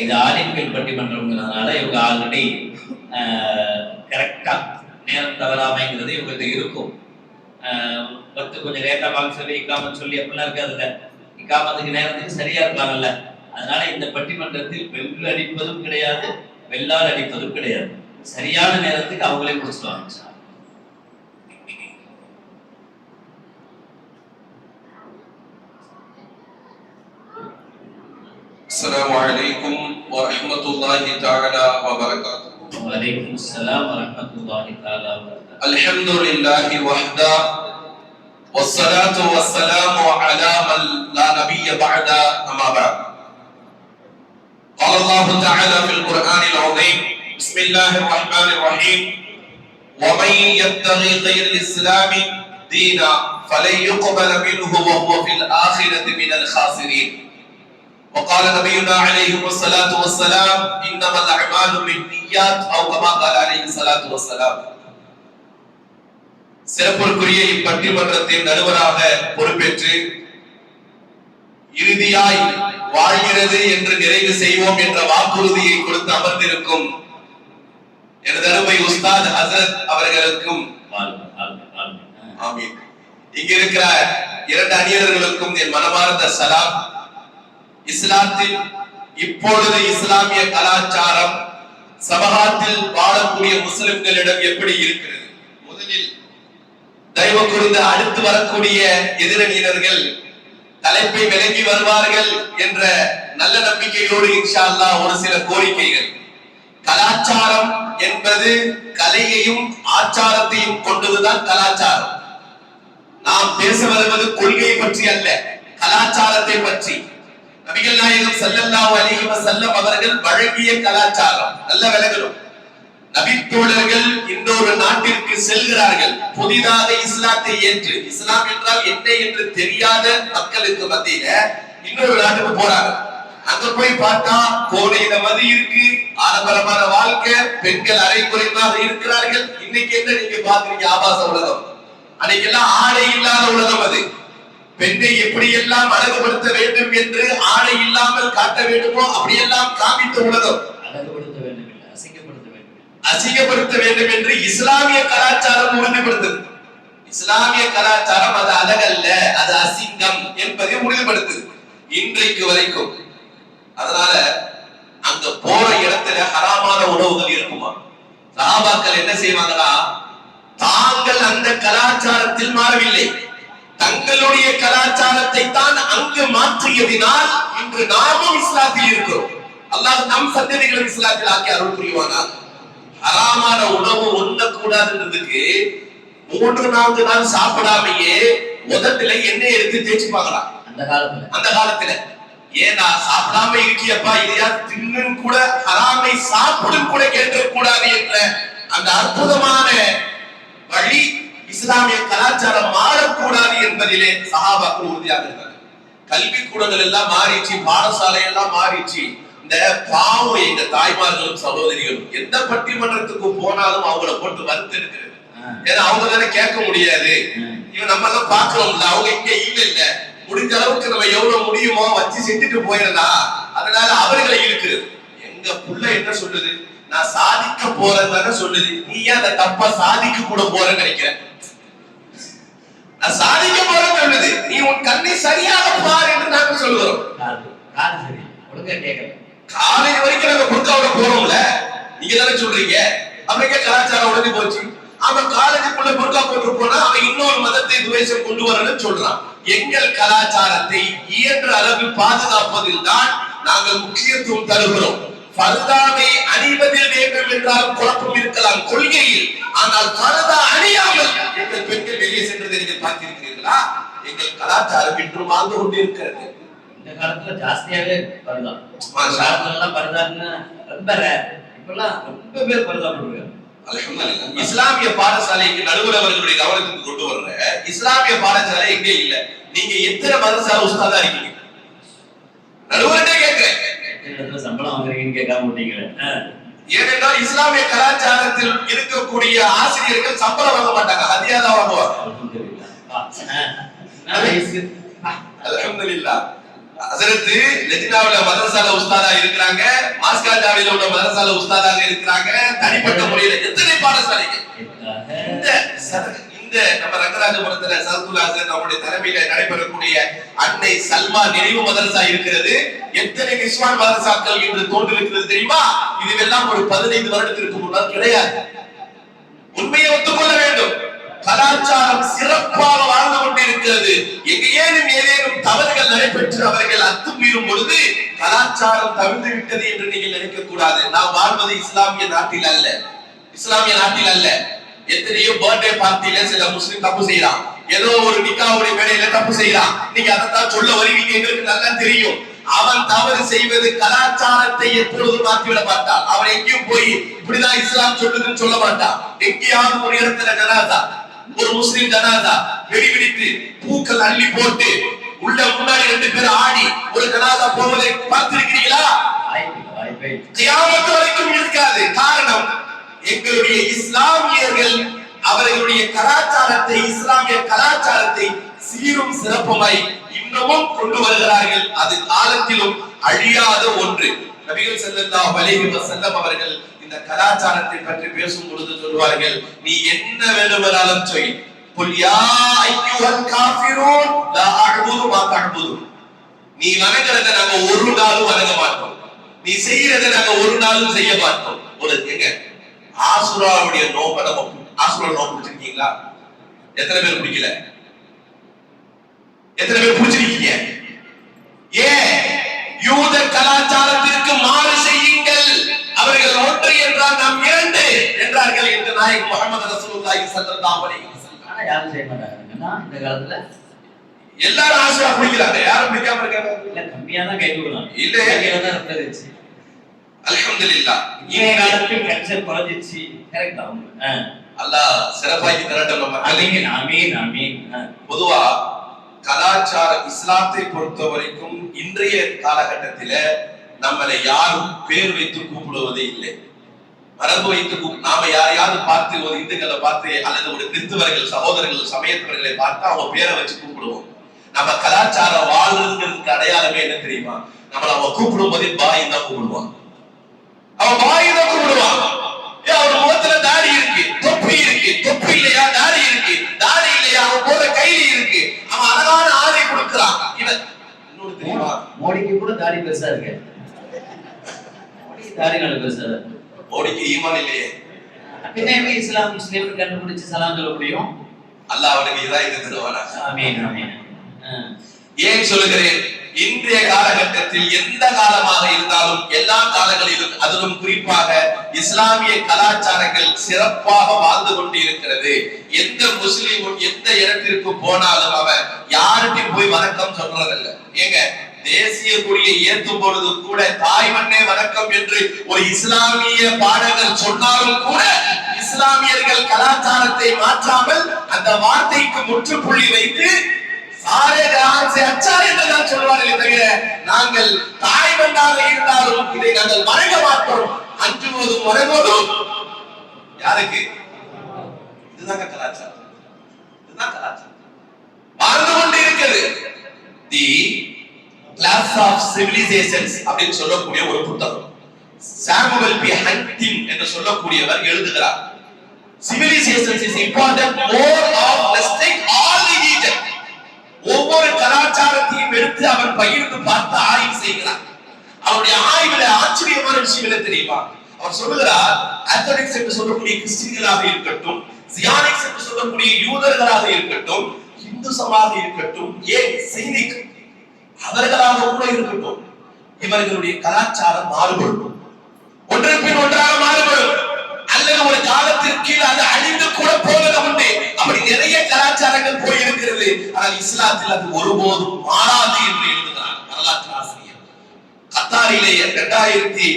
இது ஆலிம்கள் பட்டிமன்றம்ங்கிறதுனால இவங்க ஆல்ரெடி கரெக்டாக நேரம் தவறாமைங்கிறது இவங்களுக்கு இருக்கும். பத்து கொஞ்சம் லேட்டாக வாங்க சொல்லி இக்காமத் சொல்லி அப்படிலாம் இருக்காதுல்ல. இக்காமத்துக்கு நேரத்துக்கு சரியா இருப்பாங்கல்ல அதனால இந்த பட்டிமன்றத்தில் பெண்கள் அடிப்பதும் கிடையாது வெள்ளால் அடிப்பதும் கிடையாது. சரியான நேரத்துக்கு அவங்களே முடிச்சுடுவாங்க. السلام عليكم ورحمة الله تعالى وبركاته. وعليكم السلام ورحمة الله تعالى وبركاته. الحمد لله وحده والصلاة والسلام على من لا نبي بعد أما بعد. قال الله تعالى في القرآن العظيم بسم الله الرحمن الرحيم ومن يبتغي غير الإسلام دينا فلن يقبل منه وهو في الآخرة من الخاسرين. وقال نبينا عليه الصلاة والسلام إنما الأعمال بالنيات أو كما قال عليه الصلاة والسلام சிறப்பிற்குரிய இப்பட்டிமன்றத்தின் நடுவராக பொறுப்பேற்று இறுதியாய் வாழ்கிறது என்று நிறைவு செய்வோம் என்ற வாக்குறுதியை கொடுத்து அமர்ந்திருக்கும் எனது அருமை உஸ்தாத் ஹசரத் அவர்களுக்கும் வாழ்க வாழ்க வாழ்க ஆமீன் இங்க இருக்கிற இரண்டு அணியர்களுக்கும் என் மனமார்ந்த சலாம் இஸ்லாத்தில் இப்பொழுது இஸ்லாமிய கலாச்சாரம் சமகாத்தில் வாழக்கூடிய முஸ்லிம்களிடம் எப்படி இருக்கிறது? முதலில் தயவு கூர்ந்து அடுத்து வரக்கூடிய எதிரணியினர்கள் தலைப்பை விளங்கி வருவார்கள் என்ற நல்ல நம்பிக்கையோடு இன்ஷா ஒரு சில கோரிக்கைகள். கலாச்சாரம் என்பது கலையையும் ஆச்சாரத்தையும் கொண்டதுதான் கலாச்சாரம். நாம் பேச வருவது கொள்கையை பற்றி அல்ல கலாச்சாரத்தை பற்றி. நபிகள் நாயகம் ஸல்லல்லாஹு அலைஹி வஸல்லம் அவர்கள் வழங்கிய கலாச்சாரம் நல்ல விலகலும். நபித்தோழர்கள் இன்னொரு நாட்டிற்கு செல்கிறார்கள். புதிதாக இஸ்லாத்தை ஏற்று இஸ்லாம் என்றால் என்ன என்று தெரியாத மக்களுக்கு மத்தியில இன்னொரு நாட்டுக்கு போறாங்க. அங்க போய் பார்த்தா கோடையில மதி இருக்கு ஆடம்பரமான வாழ்க்கை பெண்கள் அரை குறைவாக இருக்கிறார்கள். இன்னைக்கு என்ன நீங்க பாக்குறீங்க ஆபாச உலகம். அன்னைக்கெல்லாம் ஆடை இல்லாத உலகம் அது. பெண்ணை எப்படி எல்லாம் அழகுபடுத்த வேண்டும் என்று ஆடை இல்லாமல் காட்ட வேண்டுமோ அப்படியெல்லாம் காமித்த உலகம். வேண்டும். அசிங்கப்படுத்த வேண்டும் என்று இஸ்லாமிய கலாச்சாரம் உறுதிப்படுத்துது. இஸ்லாமிய கலாச்சாரம் அது அழகல்ல அது அசிங்கம் என்பதை உறுதிப்படுத்துது. இன்றைக்கு வரைக்கும். அதனால அங்க போற இடத்துல ஹராமான உணவுகள் இருக்குமா? சஹாபாக்கள் என்ன செய்வாங்களா? தாங்கள் அந்த கலாச்சாரத்தில் மாறவில்லை. தங்களுடைய கலாச்சாரத்தை தான் அங்கு மாற்றியதினால் இன்று நாமும் இஸ்லாத்தில் இருக்கிறோம். அல்லாஹ் நம் சந்ததிகளும் இஸ்லாத்தில் ஆக்கி அருள் புரிவானாக. ஹராமான உணவு உண்ணக்கூடாதுன்றதுக்கு மூன்று நான்கு நாள் சாப்பிடாமையே உதட்டுல எண்ணெய் எடுத்து தேய்ச்சி பார்க்கலாம். அந்த காலத்துல. அந்த காலத்துல. ஏன்னா சாப்பிடாம இருக்கியப்பா இதையா தின்னும் கூட ஹராமை சாப்பிடும் கூட கேட்க கூடாது என்ற அந்த அற்புதமான வழி இஸ்லாமிய கலாச்சாரம் மாறக்கூடாது என்பதிலே சஹாபாக்கள் உறுதியாக இருக்காங்க. கல்வி கூடங்கள் எல்லாம் மாறிச்சு பாடசாலை எல்லாம் மாறிச்சு இந்த பாவம் எங்க தாய்மார்களும் சகோதரிகளும் எந்த பட்டிமன்றத்துக்கு போனாலும் அவங்கள போட்டு வறுத்தெடுக்கிறது ஆ, ஏன்னா அவங்க தானே கேட்க முடியாது. இவன் நம்ம எல்லாம் பாக்குறோம்ல அவங்க இங்க இல்ல இல்ல. முடிஞ்ச அளவுக்கு நம்ம எவ்வளவு முடியுமோ வச்சு செஞ்சுட்டு போயிடலாம் அதனால அவர்களை இருக்குது எங்க புள்ள என்ன சொல்லுது? நான் சாதிக்க போறேன்னு சொல்லுது. நீ ஏன் அந்த தப்பா சாதிக்க கூட போறேன்னு நினைக்கிற? நான் சாதிக்க போறேன்னு சொல்லுது நீ உன் கண்ணை சரியாக பார் என்று நாங்கள் சொல்லுகிறோம். காலேஜ் வரைக்கும் நாங்க புர்காவோட போறோம்ல. நீங்க தானே சொல்றீங்க. அமெரிக்க கலாச்சாரம் உடனே போச்சு. அவன் காலேஜுக்குள்ள புர்கா போட்டு போனா அவன் இன்னொரு மதத்தை துவேஷம் கொண்டு வரணும்னு சொல்றான். எங்கள் கலாச்சாரத்தை இயன்ற அளவில் பாதுகாப்பதில் தான் நாங்கள் முக்கியத்துவம் தருகிறோம். பர்தாவை அணிவதில் வேண்டும் என்றால் குழப்பம் இருக்கலாம். கொள்கையில். ஆனால் பர்தா அணியாமல் எங்கள் பெண்கள் வெளியே சென்றதை நீங்கள் பார்த்திருக்கிறீர்களா? எங்கள் கலாச்சாரம் இன்று வாழ்ந்து கொண்டிருக்கிறது. இந்த காலத்துல ஜாஸ்தியாவே பருதான் மாஷா. காலத்துல எல்லாம் பருதான்னு ரொம்ப இப்பெல்லாம் ரொம்ப பேர் பருதா போடுவாங்க. இஸ்லாமிய பாடசாலைக்கு நடுவர் அவர்களுடைய கவனத்துக்கு கொண்டு வர்ற இஸ்லாமிய பாடசாலை எங்க இல்ல? நீங்க எத்தனை மதரசால உஸ்தாதா இருக்கீங்க? நடுவர்கிட்ட கேட்கிறேன்? இடத்துல சம்பளம் வாங்குறீங்கன்னு கேட்காம விட்டீங்களே? ஆ. ஏனென்றால் இஸ்லாமிய கலாச்சாரத்தில் இருக்கக்கூடிய ஆசிரியர்கள் சம்பளம் வாங்க மாட்டாங்க ஹதியா தான் வாங்குவாங்க. அல்ஹம்துலில்லாஹ் ஹசரத்து லெஜினாவுல மதரசால உஸ்தாதா இருக்கிறாங்க மாஸ்காஜாவில உள்ள மதரசால உஸ்தாதாக இருக்கிறாங்க தனிப்பட்ட முறையில எத்தனை பாடசாலைகள்? இந்த நம்ம ரங்கராஜபுரத்துல சரத்துல் அவருடைய தலைமையில நடைபெறக்கூடிய அன்னை சல்மா நினைவு மதரசா இருக்கிறது. எத்தனை நிஸ்வான் மதரசாக்கள் என்று தோன்றிருக்கிறது தெரியுமா? இதுவெல்லாம் ஒரு பதினைந்து வருடத்திற்கு முன்னால் கிடையாது. உண்மையை ஒத்துக்கொள்ள வேண்டும். கலாச்சாரம் சிறப்பாக வாழ்ந்து கொண்டிருக்கிறது. எங்கேனும் ஏதேனும் தவறுகள் நடைபெற்று அவர்கள் அத்துமீறும் பொழுது கலாச்சாரம் தவிர்த்து விட்டது என்று நீங்கள் நினைக்க கூடாது. நாம் வாழ்வது இஸ்லாமிய நாட்டில் அல்ல. இஸ்லாமிய நாட்டில் அல்ல. எத்தனையோ பர்த்டே பார்ட்டில சில முஸ்லிம் தப்பு செய்யறான் ஏதோ ஒரு நிக்காவுடைய மேடையில தப்பு செய்யறான் நீங்க அதைத்தான் சொல்ல வருவீங்க எங்களுக்கு நல்லா தெரியும். அவன் தவறு செய்வது கலாச்சாரத்தை எப்பொழுதும் மாற்றிவிட மாட்டான். அவன் எங்கேயும் போய் இப்படிதான் இஸ்லாம் சொல்லுதுன்னு சொல்ல மாட்டான். எங்கேயாவது ஒரு இடத்துல ஜனாதா ஒரு முஸ்லிம் ஜனாதா வெடி வெடித்து பூக்கள் அள்ளி போட்டு உள்ள முன்னாடி ரெண்டு பேர் ஆடி ஒரு ஜனாதா போவதை பார்த்திருக்கிறீங்களா? வரைக்கும் இருக்காது. காரணம் எங்களுடைய இஸ்லாமியர்கள் அவர்களுடைய கலாச்சாரத்தை இஸ்லாமிய கலாச்சாரத்தை சீரும் சிறப்புமாய் இன்னமும் கொண்டு வருகிறார்கள். அது காலத்திலும் அழியாத ஒன்று. நபிகள் ஸல்லல்லாஹு வலிஹி வசல்லம் அவர்கள் இந்த கலாச்சாரத்தை பற்றி பேசும் பொழுது சொல்வார்கள் நீ என்ன வேண்டுமானாலும் சொல். குல் யா அய்யுஹல் காஃபிரூன் லா அஅபுது மா நீ வணங்குறத நாங்க ஒரு நாளும் வணங்க மாட்டோம். நீ செய்யறத நாங்க ஒரு நாளும் செய்ய மாட்டோம். ஒரு எங்க? ஆசுராவுடைய நோம்ப நம்ம ஆசுரா நோம்பு பிடிச்சிருக்கீங்களா எத்தனை பேர் பிடிக்கல எத்தனை பேர் பிடிச்சிருக்கீங்க ஏன்? யூத கலாச்சாரத்திற்கு மாறு செய்யுங்கள். அவர்கள் ஒன்று என்றால் நாம் இரண்டு என்றார்கள் என்று நாயகம் முகமது ரசூலுல்லாஹி ஸல்லல்லாஹு அலைஹி வஸல்லம். யாரும் செய்ய மாட்டாங்க. ஏன்னா இந்த காலத்துல எல்லாரும் ஆசுரா பிடிக்கிறாங்க யாரும் பிடிக்காம இருக்காங்க. இல்ல கம்மியா தான் கை தூக்கலாம் இல்ல. தான் இருந்துச்சு அல்ஹம்துலில்லாஹ் இன்றைய காலத்தில் கல்ச்சர் குறைஞ்சிச்சு கரெக்ட். அல்லாஹ் சிறப்பாக்கி தரட்டும் அமீன் அமீன் அமீன். பொதுவா கலாச்சார இஸ்லாத்தை பொறுத்த வரைக்கும் இன்றைய காலகட்டத்தில நம்மளை யாரும் பேர் வைத்து கூப்பிடுவதே இல்லை. மரபு வைத்து நாம யாரையாவது பார்த்து ஒரு இந்துக்களை பார்த்து அல்லது ஒரு கிறிஸ்துவர்கள் சகோதரர்கள் சமயத்தவர்களை பார்த்து அவங்க பேரை வச்சு கூப்பிடுவோம். நம்ம கலாச்சாரம் வாழ்றதுங்கிறதுக்கு அடையாளமே என்ன தெரியுமா? நம்மள அவன் கூப்பிடும் போதே பாய் தான் கூப்பிடுவான் அவன் கூப்பிடுவான் ஏன் அவர் முகத்துல தாடி இருக்கு. தொப்பி இருக்கு. தொப்பி இல்லையா? தாடி இருக்கு. தாடி இல்லையா? அவன் போற கைலி இருக்கு. அவன் அழகான ஆடை கொடுக்கிறான். இவன் தெரியுமா? மோடிக்கு கூட தாடி பெருசா இருக்கு. தாடி நல்ல பெருசா இருக்கு மோடிக்கு ஈமான் இல்லையே. பின்ன இஸ்லாம் முஸ்லீம் கண்டுபிடிச்சு சலாம் சொல்ல முடியும்? அல்லாஹ் அவனுக்கு இதாயத்தை தருவானா? ஆமீன் ஆமீன். ஏன் சொல்லுகிறேன்? இன்றைய காலகட்டத்தில் எந்த காலமாக இருந்தாலும் எல்லா காலங்களிலும் அதிலும் குறிப்பாக இஸ்லாமிய கலாச்சாரங்கள் சிறப்பாக வாழ்ந்து கொண்டிருக்கிறது. எந்த முஸ்லீமும் எந்த இடத்திற்கு போனாலும் அவன் யாருக்கும் போய் வணக்கம் சொல்றதில்ல. ஏங்க தேசிய கொடியை ஏற்றும் பொழுது கூட தாய் மண்ணே வணக்கம் என்று ஒரு இஸ்லாமிய பாடகர் சொன்னாலும் கூட இஸ்லாமியர்கள் கலாச்சாரத்தை மாற்றாமல் அந்த வார்த்தைக்கு முற்றுப்புள்ளி வைத்து சாரே ஜஹான் சே அச்சா சொல்வார்களே தவிர நாங்கள் தாய் வந்தாக இருந்தாலும் இதை நாங்கள் மறைக்க மாட்டோம். அஞ்சுவதும் மறைவதும் யாருக்கு? இதுதாங்க கலாச்சாரம். இதுதான் கலாச்சாரம். வாழ்ந்து கொண்டு இருக்கிறது. தி கிளாஸ் ஆஃப் சிவிலைசேஷன்ஸ் அப்படின்னு சொல்லக்கூடிய ஒரு புத்தகம். சாமுவல் பி ஹண்டிங் என்று சொல்லக்கூடியவர் எழுதுகிறார். Civilisations is important more of respect எடுத்து அவன் பகிர்ந்து பார்த்து ஆய்வு செய்கிறான். அவருடைய ஆய்வுல ஆச்சரியமான விஷயம் என்ன தெரியுமா? அவர் சொல்லுகிறார் அத்தனிக்ஸ் என்று சொல்லக்கூடிய கிறிஸ்டியர்களாக இருக்கட்டும் சியானிக்ஸ் என்று சொல்லக்கூடிய யூதர்களாக இருக்கட்டும் இந்துசமாக இருக்கட்டும் ஏன் சைனிக் அவர்களாக கூட இருக்கட்டும் இவர்களுடைய கலாச்சாரம் மாறுபடும். ஒன்றன் பின் ஒன்றாக மாறுபடும். அல்லது ஒரு காலத்திற்கு கீழ் அது அழிந்து கூட போவது உண்டு. அப்படி நிறைய கலாச்சாரங்கள் போயிருக்கிறது. ஆனால் இஸ்லாத்தில் அது ஒருபோதும் மாறாது என்று எழுதுகிறார் வரலாற்று ஆசிரியர். கத்தாரிலே இரண்டாயிரத்தி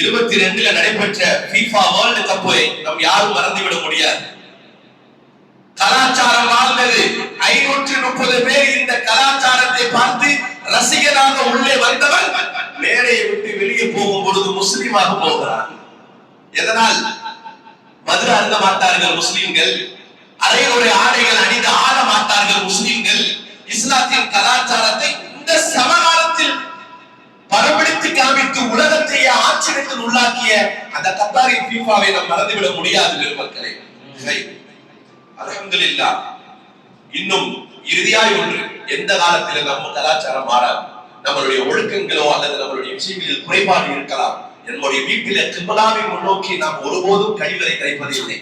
இருபத்தி ரெண்டுல நடைபெற்ற FIFA வேர்ல்டு கப்பை நம் யாரும் மறந்துவிட முடியாது. கலாச்சாரம் வாழ்ந்தது ஐநூற்றி முப்பது பேர் இந்த கலாச்சாரத்தை பார்த்து ரசிகனாக உள்ளே வந்தவன் மேடையை விட்டு வெளியே போகும் பொழுது முஸ்லீமாக போகிறான் எதனால் மது அருந்த மாட்டார்கள் முஸ்லிம்கள்? அரையுறை ஆடைகள் அணிந்து ஆட மாட்டார்கள் முஸ்லிம்கள்? இஸ்லாத்தின் கலாச்சாரத்தை இந்த சமகாலத்தில் பரம்பிடித்து காமித்து உலகத்தையே ஆச்சரியத்தில் உள்ளாக்கிய அந்த கத்தாரின் பீஃபாவை நாம் மறந்துவிட முடியாது பெருமக்களை. அலமதுல்லா இன்னும் இறுதியாய் ஒன்று. எந்த காலத்திலும் நம்ம கலாச்சாரம் மாறாது. நம்மளுடைய ஒழுக்கங்களோ அல்லது நம்மளுடைய விஷயங்களில் குறைபாடு இருக்கலாம். என்னுடைய வீட்டில கிபிலாவை முன்னோக்கி நாம் ஒருபோதும் கழிவறை தைப்பதில்லை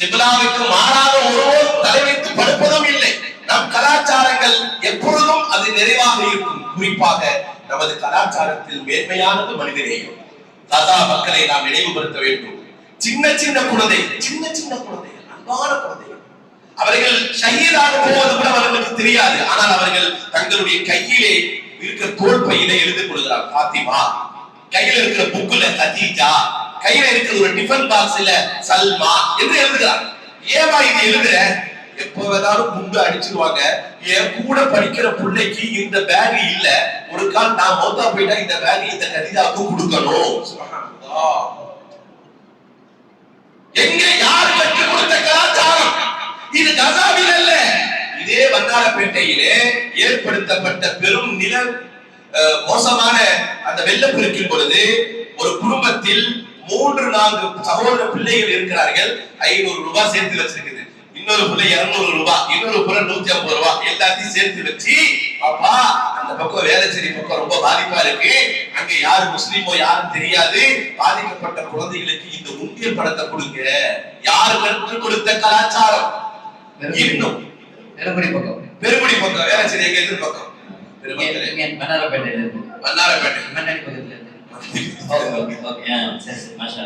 கிபிலாவுக்கு மாறாத ஒருபோதும் தலைவைத்து படுப்பதும் இல்லை. நம் கலாச்சாரங்கள் எப்பொழுதும் அது நிறைவாக இருக்கும். குறிப்பாக நமது கலாச்சாரத்தில் மேன்மையானது மனிதநேயம். தாதா மக்களை நாம் நினைவுபடுத்த வேண்டும். சின்ன சின்ன குழந்தை சின்ன சின்ன குழந்தை அன்பான குழந்தைகள் அவர்கள் ஷஹீதாக போவது கூட அவர்களுக்கு தெரியாது. ஆனால் அவர்கள் தங்களுடைய கையிலே இருக்க தோல் பையில எழுதி கொள்கிறார். பாத்திமா கையில இருக்கிற புக்குல கதீஜா கையில இருக்கிற ஒரு டிஃபன் பாக்ஸ்ல சல்மா என்று எழுதுகிறார். ஏமா இது எழுதுற? எப்ப வேணாலும் குண்டு அடிச்சிருவாங்க. என் கூட படிக்கிற பிள்ளைக்கு இந்த பேக் இல்ல. ஒரு கால் நான் மௌத்தா போயிட்டா இந்த பேக் இந்த கதிதாவுக்கு கொடுக்கணும். எங்க யார் கற்றுக் கொடுத்த கலாச்சாரம்? இது கசாவில் அல்ல. இதே வண்ணாரப்பேட்டையிலே ஏற்படுத்தப்பட்ட பெரும் நில மோசமான அந்த வெள்ளப்பெருக்கின் பொழுது ஒரு குடும்பத்தில் மூன்று நான்கு சகோதர பிள்ளைகள் இருக்கிறார்கள். ஐநூறு ரூபாய் சேர்த்து வச்சிருக்குது. இன்னொரு பிள்ளை இருநூறு ரூபாய் இன்னொரு பிள்ளை நூத்தி ஐம்பது ரூபாய் எல்லாத்தையும் சேர்த்து வச்சு அப்பா அந்த பக்கம் வேலைச்சேரி பக்கம் ரொம்ப பாதிப்பா இருக்கு. அங்க யாரு முஸ்லீமோ யாரும் தெரியாது. பாதிக்கப்பட்ட குழந்தைகளுக்கு இந்த உண்டியல் படத்தை கொடுங்க. யாரு கற்றுக் கொடுத்த கலாச்சாரம்? இன்னும். பெருங்குடி பக்கம். பெருமுடி பக்கம் வேலைச்சேரி எங்க எதிர்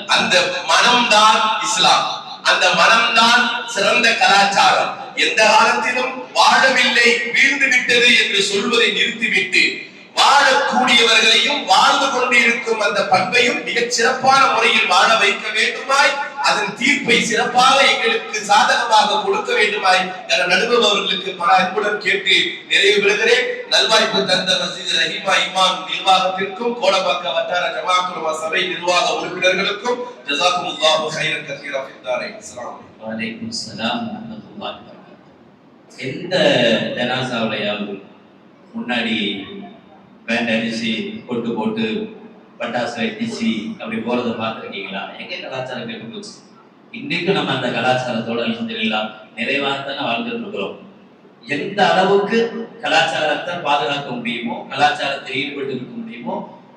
அந்த மனம்தான் இஸ்லாம். அந்த மனம்தான் சிறந்த கலாச்சாரம். எந்த காலத்திலும் வாழவில்லை வீழ்ந்து விட்டது என்று சொல்வதை நிறுத்திவிட்டு வாழக்கூடியவர்களையும் வாழ்ந்து கொண்டிருக்கும் அந்த பண்பையும் மிகச் சிறப்பான முறையில் வாழ வைக்க வேண்டுமாய் அதன் தீர்ப்பை சிறப்பாக எங்களுக்கு சாதகமாக கொடுக்க வேண்டுமாய் என நடுபவர்களுக்கு அவர்களுக்கு பல அன்புடன் கேட்டு நிறைவு பெறுகிறேன். நல்வாய்ப்பு தந்த மஸ்ஜித் ரஹீமா இமாம் நிர்வாகத்திற்கும் கோடம்பாக்க வட்டார ஜமாத்துலமா சபை நிர்வாக உறுப்பினர்களுக்கும் ஜஸாக்குமுல்லாஹு ஹைரன் கதீரா ஃபித்தாரை அஸ்ஸலாமு வலைக்கும் சலாம் வரஹ்மத்துல்லாஹி எந்த ஜனாசாவுலையாவது முன்னாடி பேண்ட் அடிச்சு கொட்டு போட்டு பட்டாசு வெடிச்சு அப்படி போறதை பார்த்துருக்கீங்களா? எங்க கலாச்சாரம் கெட்டு போச்சு? இன்னைக்கும் நம்ம அந்த கலாச்சாரத்தோட அல்ஹம்துலில்லாஹ் நிறைவாக தானே வாழ்ந்துட்டு இருக்கிறோம் எந்த அளவுக்கு கலாச்சாரத்தை பாதுகாக்க முடியுமோ கலாச்சாரத்தில் ஈடுபட்டு இருக்க முடியுமோ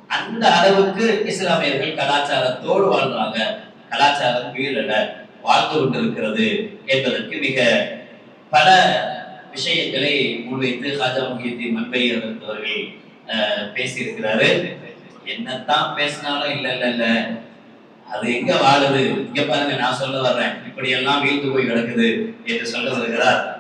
அந்த அளவுக்கு இஸ்லாமியர்கள் கலாச்சாரத்தோடு வாழ்றாங்க. கலாச்சாரம் வீழல வாழ்ந்து கொண்டிருக்கிறது என்பதற்கு மிக பல விஷயங்களை முன்வைத்து ஹாஜா முகியத்தின் மன்பை அவர்கள் பேசியிருக்கிறாரு. என்னத்தான் பேசினாலும் இல்ல இல்ல இல்ல. அது எங்க வாழுது? இங்க பாருங்க நான் சொல்ல வர்றேன். இப்படி எல்லாம் வீழ்ந்து போய் கிடக்குது என்று சொல்ல வருகிறார்.